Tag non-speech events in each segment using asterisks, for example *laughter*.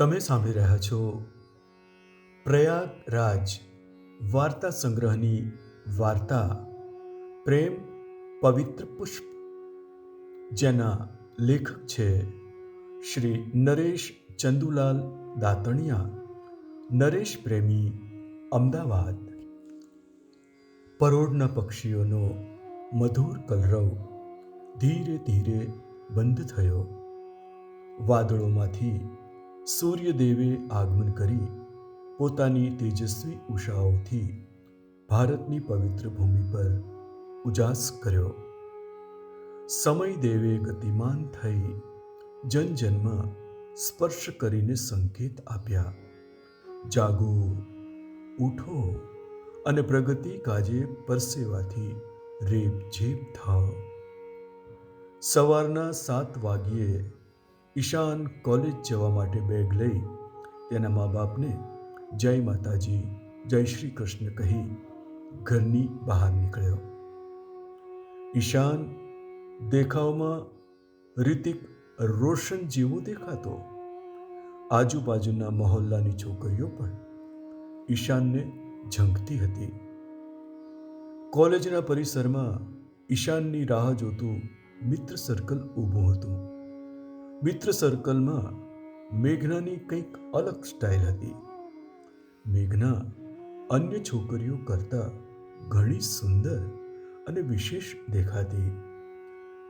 તમે સાંભળી રહ્યા છો પ્રયાગરાજ વાર્તા સંગ્રહની વાર્તા, પ્રેમ પવિત્ર પુષ્પ, જેના લેખક છે શ્રી નરેશ ચંદુલાલ દાતણિયા, નરેશ પ્રેમી, અમદાવાદ. પરોળના પક્ષીઓનો મધુર કલરવ ધીરે ધીરે બંધ થયો. વાદળોમાંથી સૂર્યદેવે આગમન કરી પોતાની તેજસ્વી ઉષાઓથી ભારતની પવિત્ર ભૂમિ પર ઉજાસ કર્યો. સમય દેવે ગતિમાન થઈ જનજન્મ સ્પર્શ કરીને સંકેત આપ્યા. જાગો, ઉઠો અને પ્રગતિ કાજે પરસેવાથી રેપ જેપ થાવ. સવારના સાત વાગ્યે ઈશાન કોલેજ જવા માટે બેગ લઈ તેના મા બાપને જય માતાજી, જય શ્રી કૃષ્ણ કહી ઘરની બહાર નીકળ્યો. ઈશાન દેખાવમાં રિતિક રોશન જેવો દેખાતો. આજુબાજુના મહોલ્લાની છોકરીઓ પણ ઈશાનને ઝંખતી હતી. કોલેજના પરિસરમાં ઈશાનની રાહ જોતું મિત્ર સર્કલ ઊભું હતું. મિત્ર સર્કલમાં મેઘનાની કંઈક અલગ સ્ટાઇલ હતી. મેઘના અન્ય છોકરીઓ કરતાં ઘણી સુંદર અને વિશેષ દેખાતી.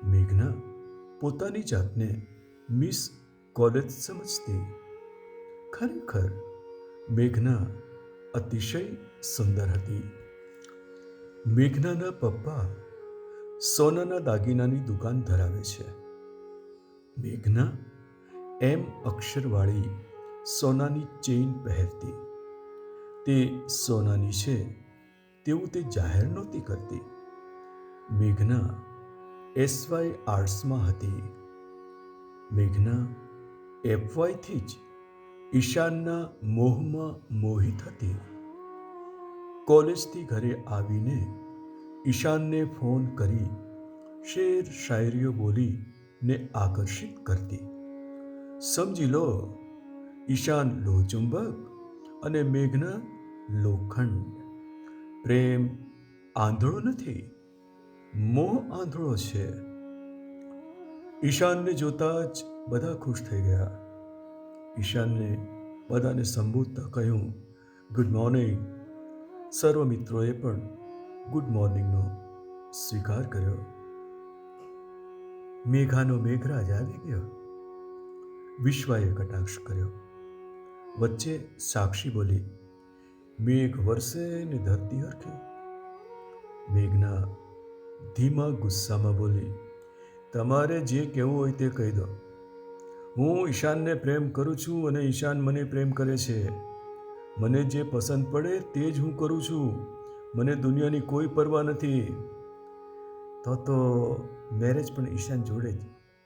મેઘના પોતાની જાતને મિસ કોલેજ સમજતી. ખરેખર, મેઘના અતિશય સુંદર હતી. મેઘનાના પપ્પા સોનાના દાગીનાની દુકાન ધરાવે છે. મેઘના એમ અક્ષરવાળી સોનાની ચેઇન પહેરતી. તે સોનાની છે, તેવું તે જાહેર નહોતી કરતી. મેઘના એસવાય આર્ટ્સમાં હતી. મેઘના એફવાયથી જ ઈશાનના મોહમાં મોહિત હતી. કોલેજથી ઘરે આવીને ઈશાનને ફોન કરી શેર શાયરીઓ બોલી ને આકર્ષિત કરતી. સમજી લો, ઈશાન લોહચુંબક અને મેઘના લોખંડ. પ્રેમ આંધળો નથી, મોહ આંધળો છે. ઈશાનને જોતા જ બધા ખુશ થઈ ગયા. ઈશાનને બધાને સંબોધતા કહ્યું ગુડ મોર્નિંગ સર્વ મિત્રોએ પણ ગુડ મોર્નિંગનો સ્વીકાર કર્યો. મેઘાનો મેઘરાજ આવી ગયો. વિશ્વાએ કટાક્ષ કર્યો. વચ્ચે સાક્ષી બોલી, મેઘ વરસે ને ધરતી હરખી. મેઘના ધીમા ગુસ્સામાં બોલી, તમારે જે કહેવું હોય તે કહી દો. હું ઈશાનને પ્રેમ કરું છું અને ઈશાન મને પ્રેમ કરે છે. મને જે પસંદ પડે તે જ હું કરું છું. મને દુનિયાની કોઈ પરવા નથી. તો તો મેરેજ પણ ઈશાન જોડે જ.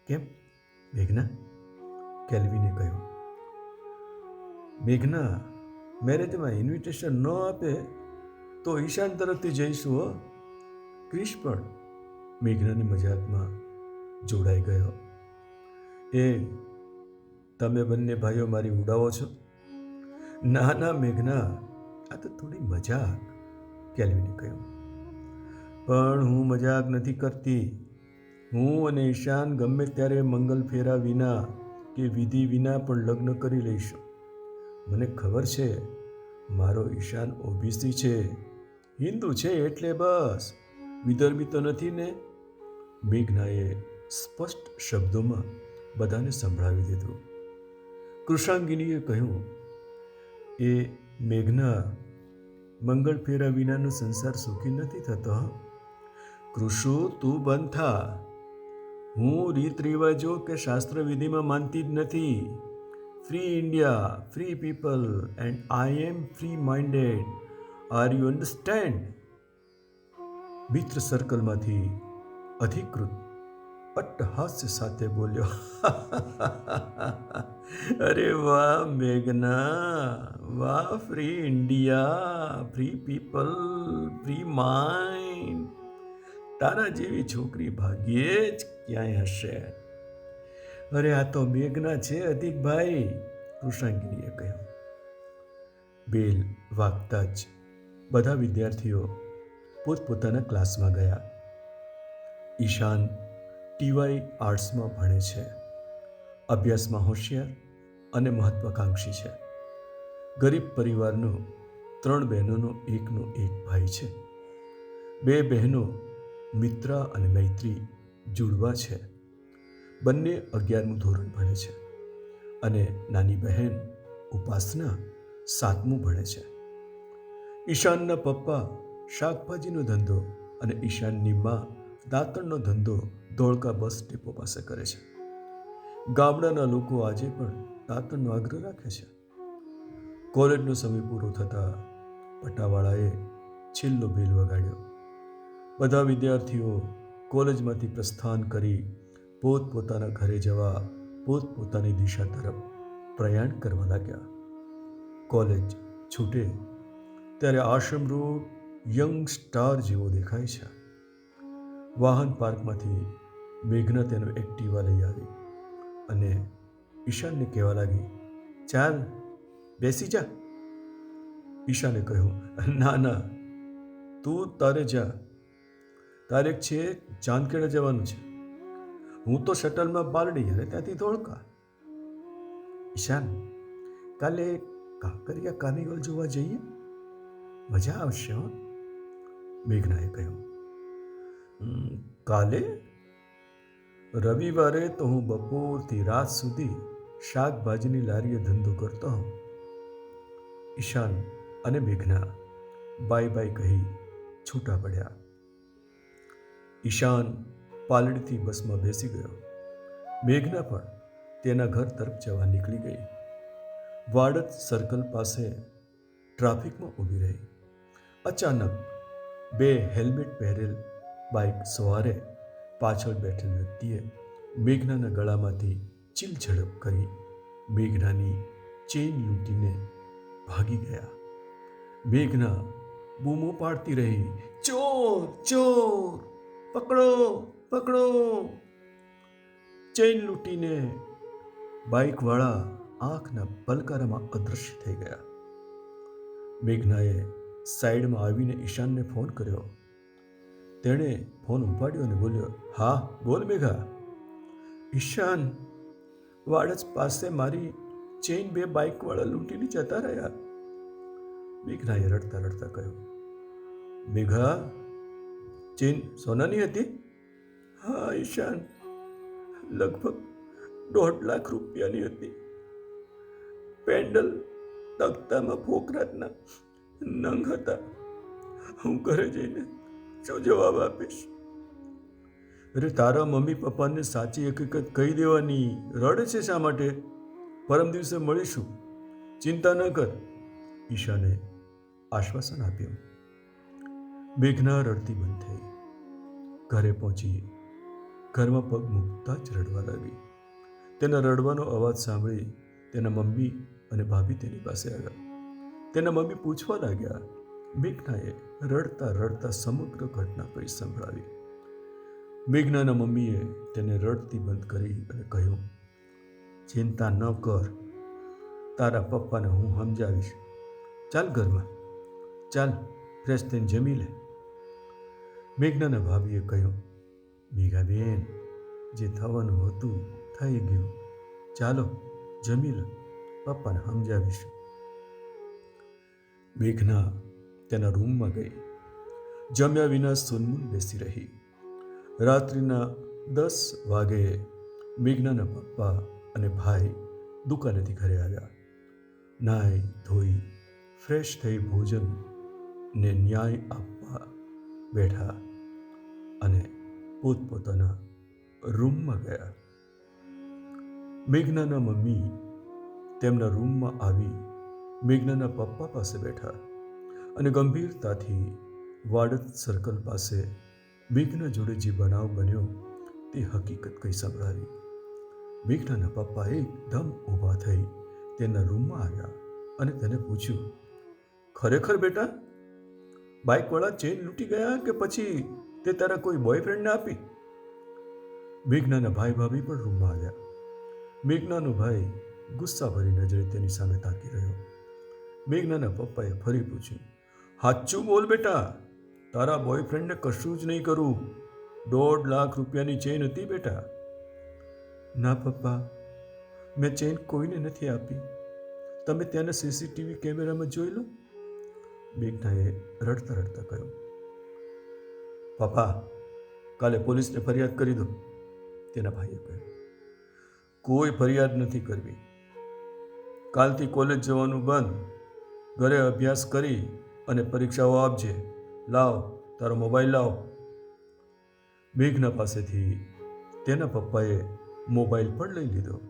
કેમ? મેઘના? કેલ્વીને કહ્યું. મેઘના મેરેજમાં ઇન્વિટેશન ન આપે તો ઈશાન તરફથી જઈશું, હો. ક્રિશ પણ મેઘનાની મજાકમાં જોડાઈ ગયો. એ, તમે બંને ભાઈઓ મારી ઉડાવો છો? ના ના, મેઘના. આ તો થોડી મજાક, કેલ્વીને કહ્યું. પણ હું મજાક નથી કરતી. હું અને ઈશાન ગમે ત્યારે મંગલ ફેરા વિના કે વિધિ વિના પણ લગ્ન કરી લઈશું. મને ખબર છે, મારો ઈશાન ઓબીસી છે. હિન્દુ છે એટલે બસ. વિદર્ભી તો નથી ને? મેઘનાએ સ્પષ્ટ શબ્દોમાં બધાને સંભળાવી દીધું. કૃષાંગિનીએ કહ્યું, એ મેઘના મંગળ ફેરા વિનાનો સંસાર સુખી નથી થતો? કૃષુ તું બંધ થા. હું રીત રિવાજો કે શાસ્ત્ર વિધિમાં માનતી જ નથી. Free India free people and I am free minded are you understand મિત્ર સર્કલમાંથી અધિકૃત અટ્ટહાસ્ય સાથે બોલ્યો. *laughs* અરે વાહ, મેઘના. વાહ free India free people free mind તારા જેવી છોકરી ભાગ્યે જ ક્યાંય હશે? અરે, આ તો મેઘના છે અધિકભાઈ, કૃષ્ણાંગિનીએ કહ્યું. બેલ વાગતા જ બધા વિદ્યાર્થીઓ પોતપોતાના ક્લાસમાં ગયા. ઈશાન ટીવાય આર્ટ્સમાં ભણે છે. અભ્યાસમાં હોશિયાર અને મહત્વાકાંક્ષી છે. ગરીબ પરિવારનો ત્રણ બહેનોનો એકનો એક ભાઈ છે. બે બહેનો મિત્રા અને મૈત્રી જુડવા છે. બંને અગિયારમું ધોરણ ભણે છે અને નાની બહેન ઉપાસના સાતમું ભણે છે. ઈશાનના પપ્પા શાકભાજીનો ધંધો અને ઈશાનની મા દાંતણનો ધંધો ધોળકા બસ ડેપો પાસે કરે છે. ગામડાના લોકો આજે પણ દાંતણનો આગ્રહ રાખે છે. કોલેજનો સમય પૂરો થતાં પટાવાળાએ છેલ્લો બેલ વગાડ્યો. બધા વિદ્યાર્થીઓ કોલેજમાંથી પ્રસ્થાન કરી પોતપોતાના ઘરે જવા પોતપોતાની દિશા તરફ પ્રયાણ કરવા લાગ્યા. કોલેજ છૂટે ત્યારે આશ્રમ રોડ યંગ સ્ટાર જેવો દેખાય છે. વાહન પાર્કમાંથી મેઘના તેનો એક્ટિવા લઈ આવી અને ઈશાનને કહેવા લાગી, ચાલ, બેસી જા. ઈશાને કહ્યું, ના ના, તું તારે જા. તારે છે ચાંદખેડા જવાનું છે. હું તો શટલમાં બારડી અને ત્યાંથી ધોળકા. ઈશાન, કાલે કાંકરિયા કાર્નિવલ જોવા જઈએ? મજા આવશે, હો. મેઘનાએ કહ્યું. કાલે? રવિવારે તો હું બપોરથી રાત સુધી શાકભાજીની લારીએ ધંધો કરતો હોઉં. ઈશાન અને મેઘના બાય બાય કહી છૂટા પડ્યા. ઈશાન પાલડીથી બસમાં બેસી ગયો. મેઘના પણ તેના ઘર તરફ જવા નીકળી ગઈ. વાડત સર્કલ પાસે ટ્રાફિકમાં ઊભી રહી. અચાનક બે હેલ્મેટ પહેરેલ બાઇક સવારે પાછળ બેઠેલ વ્યક્તિએ મેઘનાના ગળામાંથી ચીલ ઝડપ કરી મેઘનાની ચેઇન લૂંટીને ભાગી ગયા. મેઘના બૂમો પાડતી રહી, ચોર ચોર પકડો પકડો. ચેઇન લૂંટીને બાઇકવાળા આંખના પલકારામાં અદૃશ્ય થઈ ગયા. મેઘનાએ સાઈડમાં આવીને ઈશાનને ફોન કર્યો. તેણે ફોન ઉપાડ્યો અને બોલ્યો, હા, બોલ મેઘા. ઈશાન વાડજ પાસે મારી ચેઇન બે બાઇકવાળા લૂંટીને જતા રહ્યા. મેઘનાએ રડતા રડતા કહ્યું, મેઘા ચેઇન સોનાની હતી? હા, ઈશાન. લગભગ દોઢ લાખ રૂપિયાની હતી. પેન્ડલ તખ્તામાં ફોકરાતના નંગ હતા. હું ઘરે જઈને જો જવાબ આપીશ? અરે, તારા મમ્મી પપ્પાને સાચી હકીકત કહી દેવાની રડે છે શા માટે? પરમ દિવસે મળીશું. ચિંતા ન કર. ઈશાને આશ્વાસન આપ્યું. મેઘના રડતી બંધ થઈ. ઘરે પહોંચી ઘરમાં પગ મૂકતા જ રડવા લાગી. તેના રડવાનો અવાજ સાંભળી તેના મમ્મી અને ભાભી તેની પાસે આવ્યા. તેના મમ્મી પૂછવા લાગ્યા, મેઘનાએ રડતા રડતા સમગ્ર ઘટના કરી સંભળાવી? મેઘનાના મમ્મીએ તેને રડતી બંધ કરી અને કહ્યું, ચિંતા ન કર, તારા પપ્પાને હું સમજાવીશ. ચાલ ઘરમાં. ચાલ ફ્રેશ થઈને જમી લે. મેઘનાના ભાભીએ કહ્યું, મેઘાબેન, જે થવાનું હતું, થઈ ગયું. ચાલો, જમી લો. પપ્પાને સમજાવીશું. મેઘના તેના રૂમમાં ગઈ. જમ્યા વિના સુનમુન બેસી રહી. રાત્રિના દસ વાગે મેઘનાના પપ્પા અને ભાઈ દુકાનેથી ઘરે આવ્યા. નાઈ ધોઈ, ફ્રેશ થઈ ભોજન ને ન્યાય આપવા બેઠા. અને પોતપોતાના રૂમમાં ગયા. મેઘનાના મમ્મી તેમના રૂમમાં આવી મેઘનાના પપ્પા પાસે બેઠા અને ગંભીરતાથી વાડત સર્કલ પાસે મેઘના જોડે જે બનાવ બન્યો તે હકીકત કહી સંભળાવી. મેઘનાના પપ્પા એકદમ ઊભા થઈ તેના રૂમમાં આવ્યા અને તેને પૂછ્યું, ખરેખર બેટા, બાઇકવાળા ચેન લૂંટી ગયા કે પછી તે તારા કોઈ બોયફ્રેન્ડને આપી? મેઘનાના ભાઈ ભાભી પણ રૂમમાં આવ્યા. મેઘનાનો ભાઈ ગુસ્સા ભરી નજરે તેની સામે તાકી રહ્યો. મેઘનાના પપ્પાએ ફરી પૂછ્યું, હાચું બોલ બેટા, તારા બોયફ્રેન્ડને કશું જ નહીં કરું. દોઢ લાખ રૂપિયાની ચેન હતી બેટા. ના પપ્પા, મેં ચેન કોઈને નથી આપી. તમે ત્યાંના સીસીટીવી કેમેરામાં જોઈ લો. મેઘનાએ રડતા રડતા કહ્યું પપ્પા, કાલે પોલીસને ફરિયાદ કરી દો, તેના ભાઈએ કહ્યું. કોઈ ફરિયાદ નથી કરવી. કાલથી કોલેજ જવાનું બંધ. ઘરે અભ્યાસ કરી અને પરીક્ષાઓ આપજે. લાવ, તારો મોબાઈલ લાવ. મેઘના પાસેથી તેના પપ્પાએ મોબાઈલ પણ લઈ લીધો.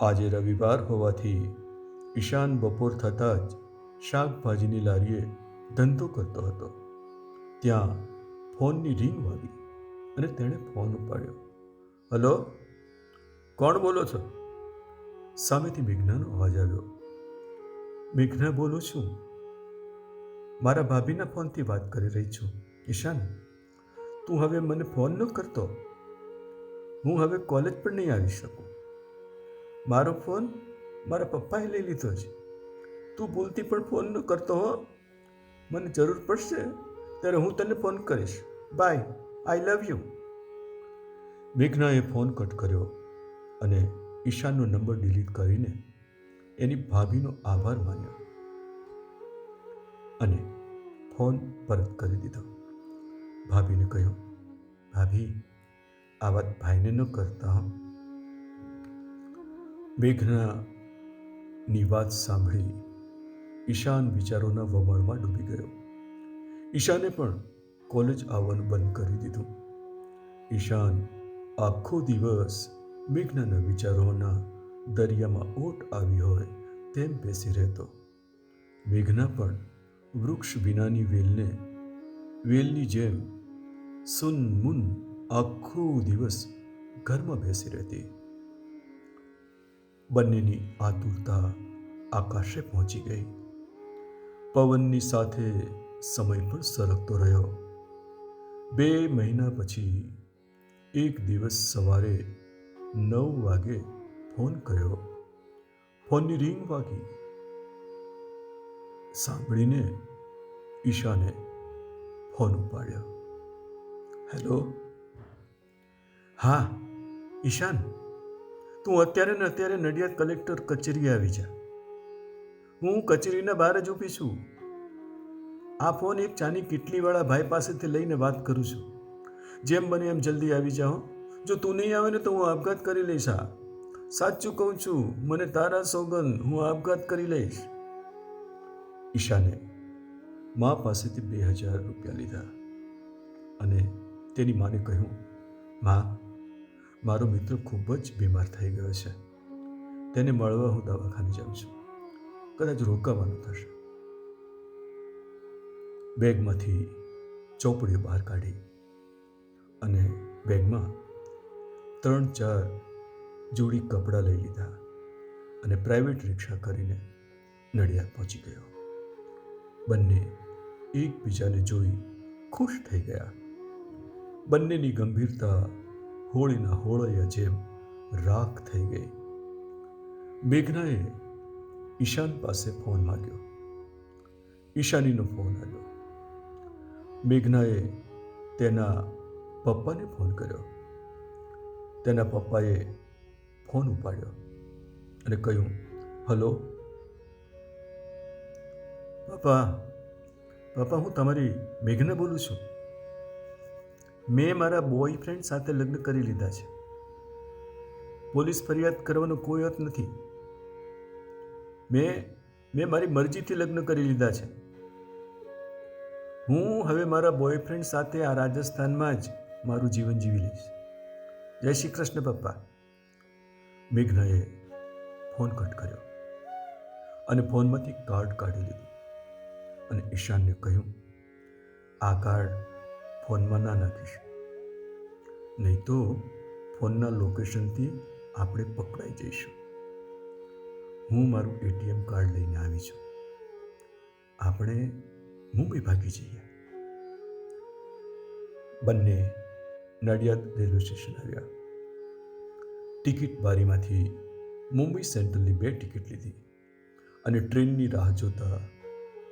આજે રવિવાર હોવાથી ઈશાન બપોર થતાં જ શાકભાજીની લારીએ ધંધો કરતો હતો. ત્યાં ફોનની રિંગ વાગી અને તેણે ફોન ઉપાડ્યો. હલો, કોણ બોલો છો? સામેથી મેઘનાનો અવાજ આવ્યો. મેઘના બોલું છું. મારા ભાભીના ફોનથી વાત કરી રહી છું. ઈશાન, તું હવે મને ફોન ન કરતો. હું હવે કોલેજ પણ નહીં આવી શકું. મારો ફોન મારા પપ્પાએ લઈ લીધો છે. તું ભૂલથી પણ ફોન ન કરતો હો. મને જરૂર પડશે ત્યારે હું તને ફોન કરીશ. બાય આઈ લવ યુ મેઘનાએ ફોન કટ કર્યો અને ઈશાનનો નંબર ડિલીટ કરીને એની ભાભીનો આભાર માન્યો અને ફોન પરત કરી દીધો. ભાભીને કહ્યું, ભાભી, આ વાત ભાઈને ન કરતા મેઘનાની વાત સાંભળી ઈશાન વિચારોના વમળમાં ડૂબી ગયો. ઈશાને પણ કોલેજ આવવાનું બંધ કરી દીધું. ઈશાન આખો દિવસ મેઘનાના વિચારોના દરિયામાં ઓટ આવી હોય તેમ બેસી રહેતો. મેઘના પણ વૃક્ષ વિનાની વેલને, વેલની જેમ સુન મુન આખો દિવસ ઘરમાં બેસી રહેતી. બંનેની આતુરતા આકાશે પહોંચી ગઈ. પવનની સાથે સમય પણ સરકતો રહ્યો. બે મહિના પછી એક દિવસ સવારે નવ વાગે ફોન કર્યો. ફોનની રિંગ વાગી. સાંભળીને ઈશાને ફોન ઉપાડ્યો. હેલો. હા, ઈશાન. તું અત્યારે ને અત્યારે નડિયાદ કલેક્ટર કચેરી આવી જા. હું કચેરીના બહાર જ ઊભી છું. આ ફોન એક ચાની કીટલીવાળા ભાઈ પાસેથી લઈને વાત કરું છું. જેમ બને એમ જલ્દી આવી જાઓ. જો તું નહીં આવે ને તો હું આપઘાત કરી લઈશ આ. સાચું કહું છું, મને તારા સોગન હું આપઘાત કરી લઈશ. ઈશાને મા પાસેથી બે હજાર રૂપિયા લીધા અને તેની માને કહ્યું, મા, મારો મિત્ર ખૂબ જ બીમાર થઈ ગયો છે. તેને મળવા હું દવાખાને જાઉં છું. કદાચ રોકાવાનું થશે. બેગમાંથી ચોપડીઓ બહાર કાઢી અને બેગમાં ત્રણ ચાર જોડી કપડાં લઈ લીધા અને પ્રાઇવેટ રિક્ષા કરીને નડિયાદ પહોંચી ગયો. બંને એકબીજાને જોઈ ખુશ થઈ ગયા. બંનેની ગંભીરતા હોળીના હોળૈયા જેમ રાખ થઈ ગઈ. મેઘનાએ ઈશાન પાસે ફોન માંગ્યો. ઈશાનીનો ફોન આવ્યો. મેઘનાએ તેના પપ્પાને ફોન કર્યો. તેના પપ્પાએ ફોન ઉપાડ્યો અને કહ્યું, હલો. પપ્પા પપ્પા, હું તમારી મેઘના બોલું છું. મેં મારા બોયફ્રેન્ડ સાથે લગ્ન કરી લીધા છે. પોલીસ ફરિયાદ કરવાનો કોઈ અર્થ નથી. મેં મેં મારી મરજીથી લગ્ન કરી લીધા છે. હું હવે મારા બોયફ્રેન્ડ સાથે આ રાજસ્થાનમાં જ મારું જીવન જીવી લઈશ. જય શ્રી કૃષ્ણ પપ્પા. મેઘનાએ ફોન કટ કર્યો અને ફોનમાંથી કાર્ડ કાઢી લીધું અને ઈશાનને કહ્યું, આ કાર્ડ ફોનમાં ના નાખીશ. નહીં તો ફોનના લોકેશનથી આપણે પકડાઈ જઈશું. હું મારું એટીએમ કાર્ડ લઈને આવી છું. આપણે મુંબઈ ભાગી જઈએ. બંને નડિયાદ રેલવે સ્ટેશન આવ્યા. ટિકિટ બારીમાંથી મુંબઈ સેન્ટ્રલની બે ટિકિટ લીધી અને ટ્રેનની રાહ જોતા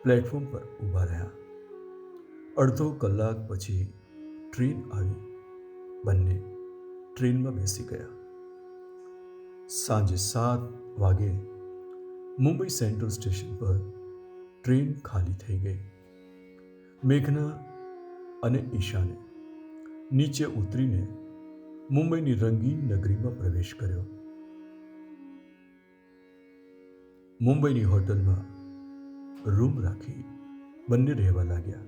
પ્લેટફોર્મ પર ઊભા રહ્યા. અડધો કલાક પછી ટ્રેન આવી. બંને ટ્રેનમાં બેસી ગયા. સાંજે સાત વાગે મુંબઈ સેન્ટ્રલ સ્ટેશન પર ટ્રેન ખાલી થઈ ગઈ. મેઘના અને ઈશાને નીચે ઉતરીને મુંબઈની રંગીન નગરીમાં પ્રવેશ કર્યો. મુંબઈની હોટલમાં રૂમ રાખી બંને રહેવા લાગ્યા.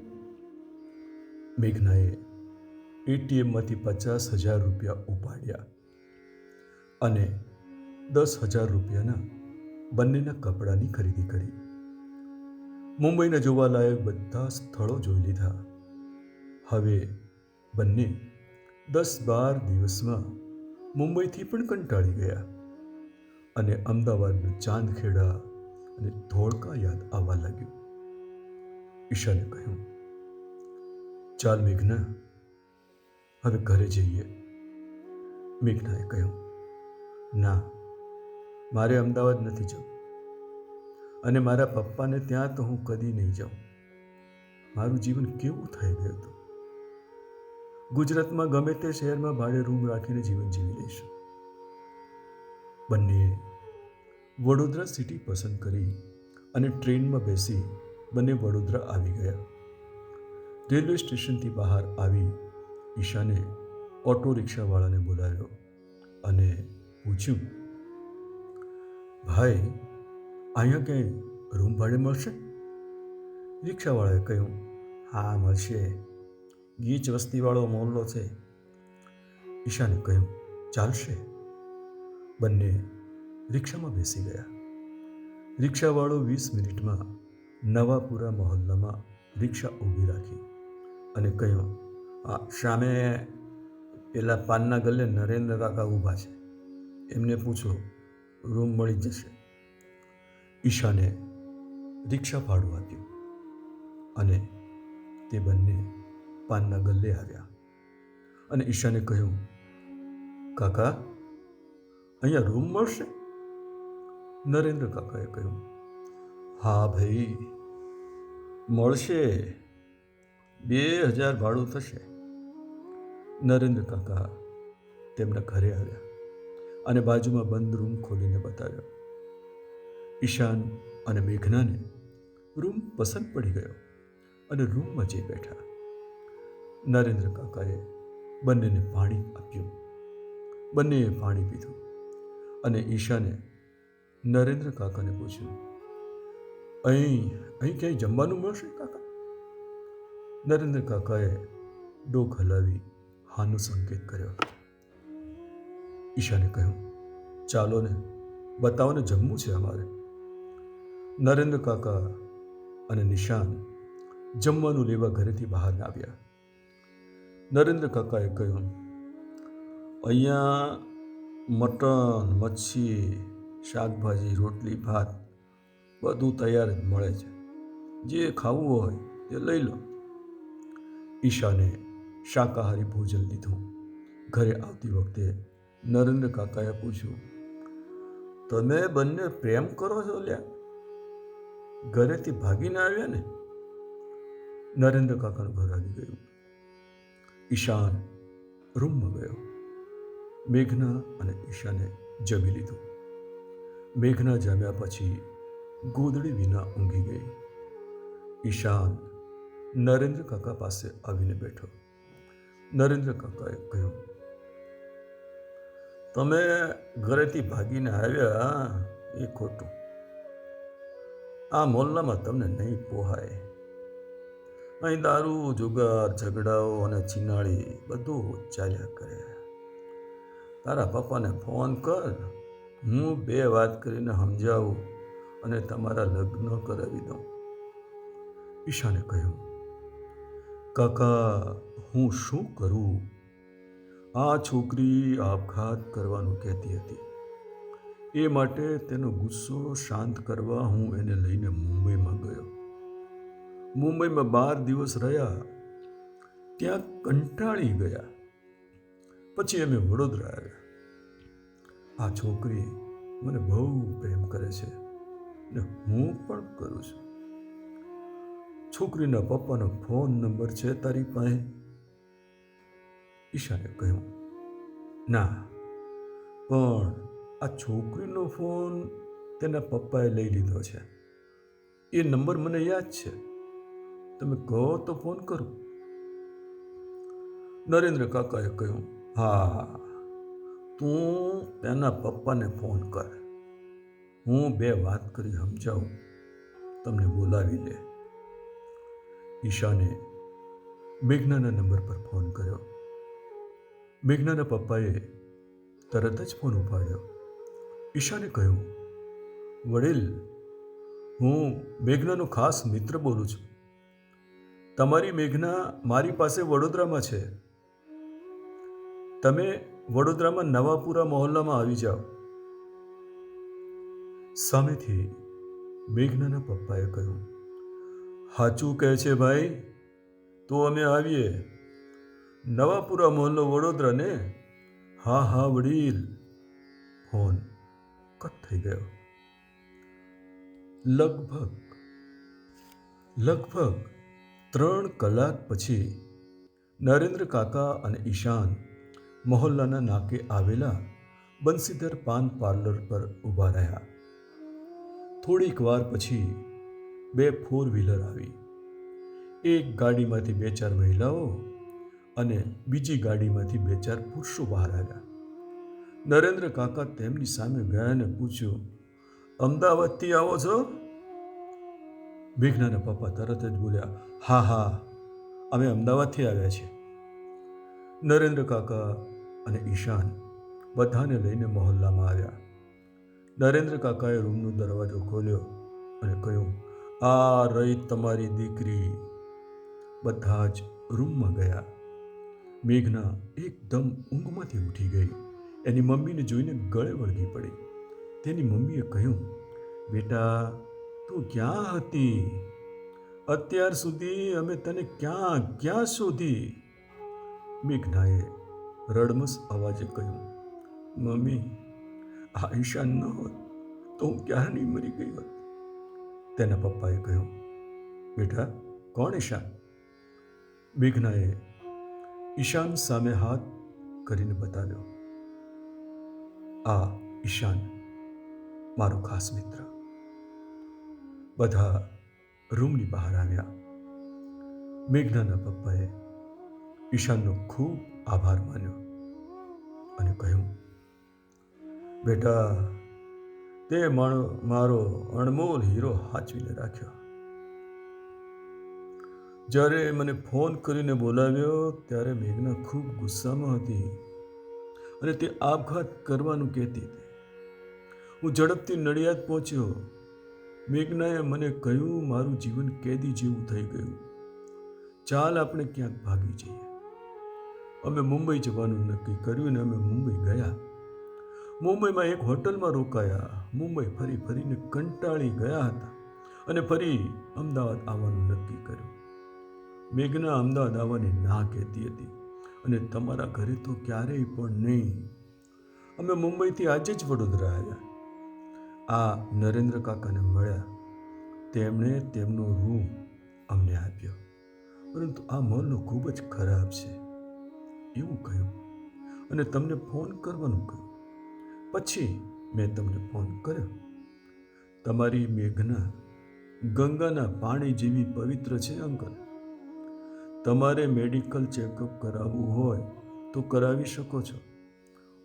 મેઘનાએ એટીએમમાંથી પચાસ હજાર રૂપિયા ઉપાડ્યા અને દસ હજાર રૂપિયાના બંનેના કપડાની ખરીદી કરી. મુંબઈના જોવાલાયક બધા સ્થળો જોઈ લીધા. હવે બંને દસ બાર દિવસમાં મુંબઈથી પણ કંટાળી ગયા અને અમદાવાદનું ચાંદખેડા અને ધોળકા યાદ આવવા લાગ્યું. ઈશાને કહ્યું, ચાલ મેઘના, હવે ઘરે જઈએ. મેઘનાએ કહ્યું, ના, મારે અમદાવાદ નથી જવું. અને મારા પપ્પાને ત્યાં તો હું કદી નહીં જાઉં. મારું જીવન કેવું થઈ ગયું હતું? ગુજરાતમાં ગમે તે શહેરમાં ભાડે રૂમ રાખીને જીવન જીવી લઈશું. બંનેએ વડોદરા સિટી પસંદ કરી અને ટ્રેનમાં બેસી બંને વડોદરા આવી ગયા. રેલવે સ્ટેશનથી બહાર આવી ઈશાને ઓટો રિક્ષાવાળાને બોલાવ્યો અને પૂછ્યું, ભાઈ અહીંયા ક્યાંય રૂમ ભાડે મળશે? રિક્ષાવાળાએ કહ્યું, હા, મળશે. ગીચ વસ્તીવાળો મોહલ્લો છે. ઈશાને કહ્યું, ચાલશે. બંને રિક્ષામાં બેસી ગયા. રિક્ષાવાળો વીસ મિનિટમાં નવાપુરા મહોલ્લામાં રિક્ષા ઊભી રાખી અને કહ્યું આ સામે પેલા પાનના ગલ્લે નરેન્દ્ર કાકા ઊભા છે. એમને પૂછો, રૂમ મળી જશે? ઈશાને રિક્ષા ભાડું આપ્યું અને તે બંને પાનના ગલ્લે આવ્યા. અને ઈશાને કહ્યું, કાકા, અહીંયા રૂમ મળશે? નરેન્દ્ર કાકાએ કહ્યું, હા ભાઈ, મળશે. બે હજાર ભાડું થશે. નરેન્દ્ર કાકા તેમના ઘરે આવ્યા અને બાજુમાં બંધ રૂમ ખોલીને બતાવ્યો. ઈશાન અને મેઘનાને રૂમ પસંદ પડી ગયો અને રૂમમાં જઈ બેઠા. નરેન્દ્ર કાકાએ બંનેને પાણી આપ્યું. બંનેએ પાણી પીધું અને ઈશાને નરેન્દ્ર કાકાને પૂછ્યું, અહીં અહીં ક્યાંય જમવાનું મળશે કાકા? નરેન્દ્ર કાકાએ ડોક હલાવી હાનો સંકેત કર્યો. ઈશાને કહ્યું, ચાલો ને, બતાવો ને જમવું છે અમારે. નરેન્દ્ર કાકા અને નિશાન જમવાનું લેવા ઘરેથી બહાર આવ્યા. નરેન્દ્ર કાકાએ કહ્યું, અહીંયા મટન, મચ્છી, શાકભાજી, રોટલી, ભાત બધું તૈયાર જ મળે છે. જે ખાવું હોય તે લઈ લો. ઈશાને શાકાહારી ભોજન લીધું. ઘરે આવતી વખતે નરેન્દ્ર કાકાએ પૂછ્યું, તમે બંને પ્રેમ કરો છો લ્યા? ઘરેથી ભાગીને આવ્યા ને, નરેન્દ્ર કાકાનું ઘર આવી ગયું. ઈશાન રૂમમાં ગયો. મેઘના અને ઈશાને જમી લીધું. મેઘના જમ્યા પછી ગોદડી વિના ઊંઘી ગઈ. ઈશાન નરેન્દ્ર કાકા પાસે આવીને બેઠો. નરેન્દ્ર કાકાએ કહ્યું, તમે ઘરેથી ભાગીને આવ્યા, એ ખોટું. આ મોહલ્લામાં તમને નહીં પોહાય. અહીં દારૂ, જુગાર, ઝઘડાઓ અને ચિનાળી બધું ચાલ્યા કરે. તારા પપ્પાને ફોન કર. હું બે વાત કરીને સમજાવું અને તમારા લગ્ન કરાવી દઉં. ઈશાને કહ્યું, કાકા, હું શું કરું? આ છોકરી આપઘાત કરવાનું કહેતી હતી. એ માટે તેનો ગુસ્સો શાંત કરવા હું એને લઈને મુંબઈમાં ગયો. મુંબઈમાં બાર દિવસ રહ્યા, ત્યાં કંટાળી ગયા. પછી અમે વડોદરા આવ્યા. આ છોકરી મને બહુ પ્રેમ કરે છે ને હું પણ કરું છું. છોકરીના પપ્પાનો ફોન નંબર છે તારી પાસે? ઈશાને કહ્યું, ના, પણ આ છોકરીનો ફોન તેના પપ્પાએ લઈ લીધો છે. એ નંબર મને યાદ છે. તમે કહો તો ફોન કરું. નરેન્દ્ર કાકાએ કહ્યું, હા, તું તેના પપ્પાને ફોન કર. હું બે વાત કરી સમજાવું. તમને બોલાવી લે. ઈશાને મેઘનાના નંબર પર ફોન કર્યો. મેઘનાના પપ્પાએ તરત જ ફોન ઉપાડ્યો. ઈશાને કહ્યું, વડીલ, હું મેઘનાનો ખાસ મિત્ર બોલું છું. તમારી મેઘના મારી પાસે વડોદરામાં છે. તમે વડોદરામાં નવાપુરા મહોલ્લામાં આવી જાઓ. સામેથી મેઘનાના પપ્પાએ કહ્યું સાચું કહે છે ભાઈ, તો અમે આવીએ. નવાપુરા મહોલ્લો વડોદરા ને હા હા, વડીલ. ફોન કટ થઈ ગયો. લગભગ લગભગ ત્રણ કલાક પછી નરેન્દ્ર કાકા અને ઈશાન મહોલ્લાના નાકે આવેલા બંસીધર પાન પાર્લર પર ઊભા રહ્યા. થોડીક વાર પછી બે ફોર વ્હીલર આવી. એક ગાડીમાંથી બે ચાર મહિલાઓ અને બીજી ગાડીમાંથી બે ચાર પુરુષો બહાર આવ્યા. નરેન્દ્ર કાકા તેમની સામે ગયા અને પૂછ્યું, અમદાવાદથી આવો છો? ભીખનાના પપ્પા તરત જ બોલ્યા, હા હા, અમે અમદાવાદથી આવ્યા છીએ. નરેન્દ્ર કાકા અને ઈશાન બધાને લઈને મહોલ્લામાં આવ્યા. નરેન્દ્ર કાકાએ રૂમનો દરવાજો ખોલ્યો અને કહ્યું, આ રહી તમારી દીકરી. બધા જ રૂમમાં ગયા. મેઘના એકદમ ઊંઘમાંથી ઉઠી ગઈ. એની મમ્મીને જોઈને ગળે વળગી પડી. તેની મમ્મીએ કહ્યું, બેટા, તું ક્યાં હતી? અત્યાર સુધી અમે તને ક્યાં ક્યાં શોધી? મેઘનાએ રડમસ અવાજે કહ્યું, મમ્મી આ ઈશાન ન હોત તો હું ક્યારની મરી ગઈ હોત? તેના પપ્પાએ કહ્યું, બેટા, કોણ ઈશાન મેઘનાએ ઈશાન સામે હાથ કરીને બતાવ્યો આ ઈશાન, મારો ખાસ મિત્ર. બધા રૂમની બહાર આવ્યા. મેઘનાના પપ્પાએ ઈશાનનો ખૂબ આભાર માન્યો અને કહ્યું, બેટા, તે મારો મારો અણમોલ હીરો હાચવીને રાખ્યો. જ્યારે મને ફોન કરીને બોલાવ્યો, ત્યારે મેઘના ખૂબ ગુસ્સામાં હતી. અને તે આપઘાત કરવાનું કહેતી હતી. હું ઝડપથી નડિયાદ પહોંચ્યો. મેઘનાએ મને કહ્યું, મારું જીવન કેદી જેવું થઈ ગયું. ચાલ આપણે ક્યાંક ભાગી જઈએ. અમે મુંબઈ જવાનું નક્કી કર્યું અને અમે મુંબઈ ગયા. મુંબઈમાં એક હોટલમાં રોકાયા. મુંબઈ ફરી ફરીને કંટાળી ગયા હતા અને ફરી અમદાવાદ આવવાનું નક્કી કર્યું. મેઘના અમદાવાદ આવવાની ના કહેતી હતી. અને તમારા ઘરે તો ક્યારેય પણ નહીં. અમે મુંબઈથી આજે જ વડોદરા આવ્યા. આ નરેન્દ્ર કાકાને મળ્યા. તેમણે તેમનો રૂમ અમને આપ્યો. પરંતુ આ મહોલ્લો ખૂબ જ ખરાબ છે. એવું કહ્યું. અને તમને ફોન કરવાનું કહ્યું. પછી મેં તમને ફોન કર્યો. તમારી મેઘના ગંગાના પાણી જેવી પવિત્ર છે અંકલ. તમારે મેડિકલ ચેકઅપ કરાવવું હોય તો કરાવી શકો છો.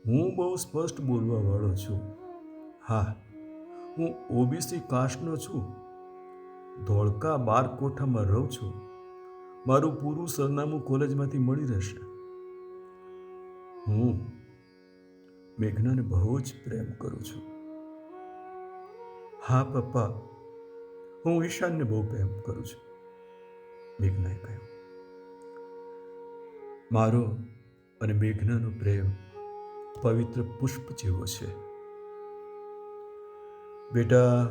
હું બહુ સ્પષ્ટ બોલવાવાળો છું. હા, હું ઓબીસી કાસ્ટનો છું. ધોળકા બાર કોઠામાં રહું છું. મારું પૂરું સરનામું કોલેજમાંથી મળી રહેશે. હું મેઘનાને બહુ જ પ્રેમ કરું છું. હા, પપ્પા, હું ઈશાનને બહુ પ્રેમ કરું છું, મેઘનાએ કહ્યું. મારો અને મેઘનાનો પ્રેમ પવિત્ર પુષ્પ જેવો છે. બેટા,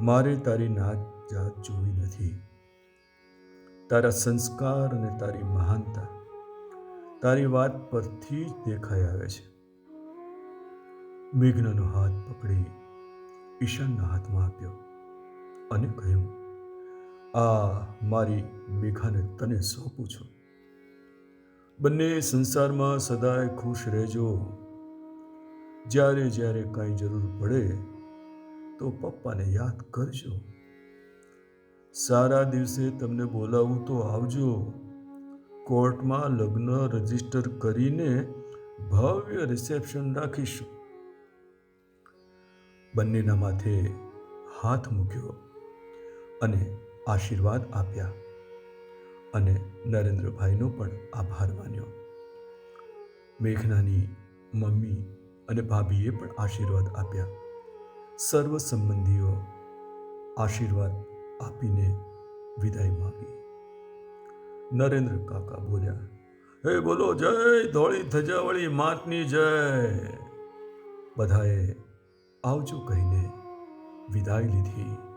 મારે તારી નાત જાત જોવી નથી. તારા સંસ્કાર અને તારી મહાનતા તારી વાત પરથી જ દેખાઈ આવે છે. મેઘનાનો હાથ પકડી ઈશાનના હાથમાં આપ્યો અને કહ્યું આ મારી મેઘાને તને સોંપું છું. બંને સંસારમાં સદાય ખુશ રહેજો. જ્યારે જ્યારે કાંઈ જરૂર પડે તો પપ્પાને યાદ કરજો. સારા દિવસે તમને બોલાવું તો આવજો. કોર્ટમાં લગ્ન રજિસ્ટર કરીને ભવ્ય રિસેપ્શન રાખીશું. બંનેના માથે હાથ મૂક્યો અને આશીર્વાદ આપ્યા અને નરેન્દ્રભાઈનો પણ આભાર માન્યો. મેઘનાની મમ્મી અને ભાભીએ પણ આશીર્વાદ આપ્યા. સર્વ સંબંધીઓ આશીર્વાદ આપીને વિદાય માગી. નરેન્દ્ર કાકા બોલ્યા, હે બોલો, જય ધોળી ધજાવળી માતની જય. બધાએ આવજો કહીને વિદાય લીધી.